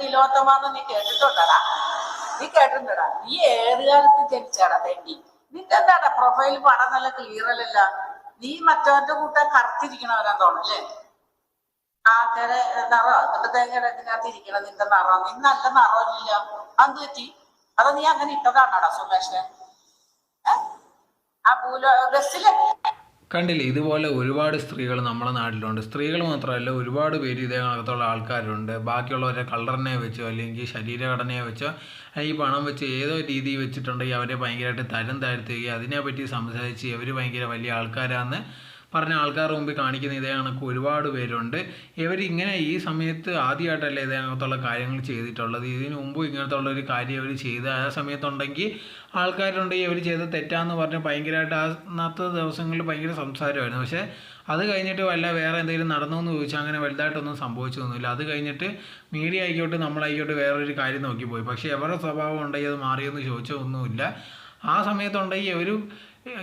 തിലോത്തമാന്ന് നീ കേട്ടിട്ടുണ്ടടാ. നീ കേട്ടിട്ടുണ്ടടാ. നീ ഏത് കാലത്ത് ജനിച്ചാടാ തെണ്ടി നിന്റെ എന്താടാ പ്രൊഫൈൽ പടം നല്ല ക്ലിയർ അല്ലല്ല? നീ മറ്റവന്റെ കൂട്ടം കറുത്തിരിക്കണവരാ തോന്നല്ലേ ആൾക്കാരെ നിറോ എന്നിട്ട് തേങ്ങയുടെ ഇരിക്കണം നിന്റെ നിറ. നീ നല്ല നിറമില്ല അത് പറ്റി? അതോ നീ അങ്ങനെ ഇട്ടതാണോടാ സുമേഷ് ആ പൂലോ ബസ്സിൽ കണ്ടില്ലേ ഇതുപോലെ ഒരുപാട് സ്ത്രീകൾ നമ്മുടെ നാട്ടിലുണ്ട്. സ്ത്രീകൾ മാത്രമല്ല ഒരുപാട് പേര് ഇതേ കണക്കത്തുള്ള ആൾക്കാരുണ്ട്. ബാക്കിയുള്ളവരെ കളറിനെ വെച്ചോ അല്ലെങ്കിൽ ശരീരഘടനയെ വെച്ചോ അല്ലെങ്കിൽ പണം വെച്ച് ഏതോ രീതി വെച്ചിട്ടുണ്ടെങ്കിൽ അവരെ ഭയങ്കരമായിട്ട് തരം താഴ്ത്തുകയും അതിനെപ്പറ്റി സംസാരിച്ച് അവർ ഭയങ്കര വലിയ ആൾക്കാരാന്ന് പറഞ്ഞ ആൾക്കാരുടെ മുമ്പിൽ കാണിക്കുന്ന ഇതേ കണക്ക് ഒരുപാട് പേരുണ്ട്. ഇവർ ഇങ്ങനെ ഈ സമയത്ത് ആദ്യമായിട്ടല്ലേ ഇതേ കണക്കത്തുള്ള കാര്യങ്ങൾ ചെയ്തിട്ടുള്ളത്. ഇതിനു മുമ്പ് ഇങ്ങനത്തുള്ള ഒരു കാര്യം അവർ ചെയ്ത് ആ സമയത്തുണ്ടെങ്കിൽ ആൾക്കാരുണ്ടെങ്കിൽ അവർ ചെയ്ത തെറ്റാന്ന് പറഞ്ഞ് ഭയങ്കരമായിട്ട് ആ അന്നത്തെ ദിവസങ്ങളിൽ ഭയങ്കര സംസാരമായിരുന്നു. പക്ഷേ അത് കഴിഞ്ഞിട്ട് വല്ല വേറെ എന്തെങ്കിലും നടന്നു എന്ന് ചോദിച്ചാൽ അങ്ങനെ വലുതായിട്ടൊന്നും സംഭവിച്ചൊന്നുമില്ല. അത് കഴിഞ്ഞിട്ട് മീഡിയ ആയിക്കോട്ടെ നമ്മളായിക്കോട്ടെ വേറൊരു കാര്യം നോക്കിപ്പോയി. പക്ഷേ എവരുടെ സ്വഭാവം ഉണ്ടെങ്കിൽ അത് മാറിയെന്ന് ചോദിച്ചൊന്നുമില്ല ആ സമയത്തുണ്ടെങ്കിൽ ഒരു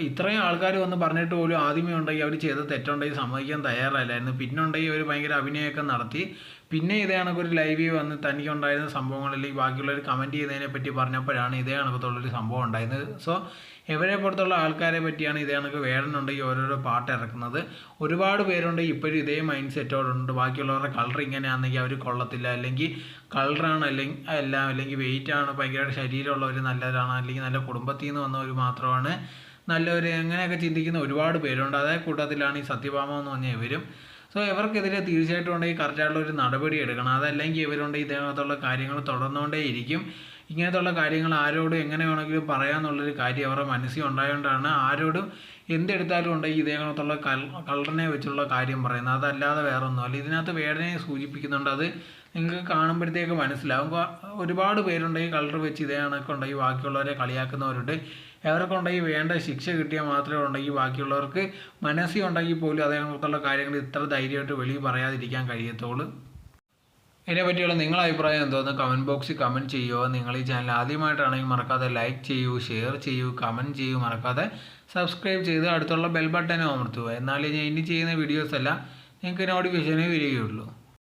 ഇത്രയും ആൾക്കാർ വന്ന് പറഞ്ഞിട്ട് പോലും ആദ്യമേ ഉണ്ടെങ്കിൽ അവർ ചെയ്ത തെറ്റുണ്ടെങ്കിൽ സമ്മതിക്കാൻ തയ്യാറല്ലായിരുന്നു. പിന്നെ ഉണ്ടെങ്കിൽ അവർ ഭയങ്കര അഭിനയമൊക്കെ നടത്തി. പിന്നെ ഇതേ ഒരു ലൈവിൽ വന്ന് തനിക്കുണ്ടായിരുന്ന സംഭവങ്ങളിൽ ബാക്കിയുള്ളവർ കമന്റ് ചെയ്തതിനെ പറ്റി പറഞ്ഞപ്പോഴാണ് ഇതേ കണക്കത്തുള്ളൊരു സംഭവം ഉണ്ടായിരുന്നത്. സോ ഇവരെ പുറത്തുള്ള ആൾക്കാരെ പറ്റിയാണ് ഇതേ കണക്ക് വേണമെന്നുണ്ടെങ്കിൽ ഓരോരോ പാട്ട് ഇറക്കുന്നത്. ഒരുപാട് പേരുണ്ട് ഇപ്പോഴും ഇതേ മൈൻഡ് സെറ്റോടുണ്ട് ബാക്കിയുള്ളവരുടെ കളർ ഇങ്ങനെയാണെങ്കിൽ അവർ കൊള്ളത്തില്ല. അല്ലെങ്കിൽ കളറാണ് അല്ലെങ്കിൽ എല്ലാം അല്ലെങ്കിൽ വെയിറ്റാണ് ഭയങ്കര ശരീരമുള്ളവർ നല്ലതാണ് അല്ലെങ്കിൽ നല്ല കുടുംബത്തിൽ നിന്ന് വന്നവർ മാത്രമാണ്. നല്ലവർ അങ്ങനെയൊക്കെ ചിന്തിക്കുന്ന ഒരുപാട് പേരുണ്ട്. അതേ കൂട്ടത്തിലാണ് ഈ സത്യഭാമ എന്ന് പറഞ്ഞ ഇവരും. സോ ഇവർക്കെതിരെ തീർച്ചയായിട്ടും ഉണ്ടെങ്കിൽ കറക്റ്റായിട്ടുള്ള ഒരു നടപടി എടുക്കണം. അതല്ലെങ്കിൽ ഇവരുണ്ടെങ്കിൽ ഇതേകത്തുള്ള കാര്യങ്ങൾ തുടർന്നുകൊണ്ടേ ഇരിക്കും. ഇങ്ങനത്തുള്ള കാര്യങ്ങൾ ആരോടും എങ്ങനെ വേണമെങ്കിലും പറയാമെന്നുള്ളൊരു കാര്യം അവരുടെ മനസ്സിൽ ഉണ്ടായതുകൊണ്ടാണ് ആരോടും എന്തെടുത്താലും ഉണ്ടെങ്കിൽ ഇതേ കണത്തുള്ള കൽ കളറിനെ വെച്ചുള്ള കാര്യം പറയുന്നത്. അതല്ലാതെ വേറൊന്നുമല്ല ഇതിനകത്ത് വേദനയെ സൂചിപ്പിക്കുന്നുണ്ട്. അത് നിങ്ങൾക്ക് കാണുമ്പോഴത്തേക്ക് മനസ്സിലാവും. ഒരുപാട് പേരുണ്ടെങ്കിൽ കളർ വെച്ച് ഇതേ കണക്ക് ഉണ്ടെങ്കിൽ ബാക്കിയുള്ളവരെ കളിയാക്കുന്നവരുണ്ട്. അവരൊക്കെ ഉണ്ടെങ്കിൽ വേണ്ട ശിക്ഷ കിട്ടിയാൽ മാത്രമേ ഉണ്ടെങ്കിൽ ബാക്കിയുള്ളവർക്ക് മനസ്സിൽ ഉണ്ടെങ്കിൽ പോലും അതേ കണക്കുള്ള കാര്യങ്ങൾ ഇത്ര ധൈര്യമായിട്ട് വെളിയിൽ പറയാതിരിക്കാൻ കഴിയത്തുള്ളൂ. ഇതിനെ പറ്റിയുള്ള നിങ്ങളുടെ അഭിപ്രായം എന്തോന്ന്? കമന്റ് ബോക്സിൽ കമന്റ് ചെയ്യുക. നിങ്ങൾ ഈ ചാനൽ ആദ്യമായിട്ടാണെങ്കിൽ മറക്കാതെ ലൈക്ക് ചെയ്യൂ ഷെയർ ചെയ്യൂ കമന്റ് ചെയ്യൂ. മറക്കാതെ സബ്സ്ക്രൈബ് ചെയ്ത് അടുത്തുള്ള ബെൽ ബട്ടനും അമർത്തുക. എന്നാലേ ഞാൻ ഇനി ചെയ്യുന്ന വീഡിയോസ് എല്ലാം നിങ്ങൾക്ക് നോട്ടിഫിക്കേഷനേ വരികയുള്ളൂ.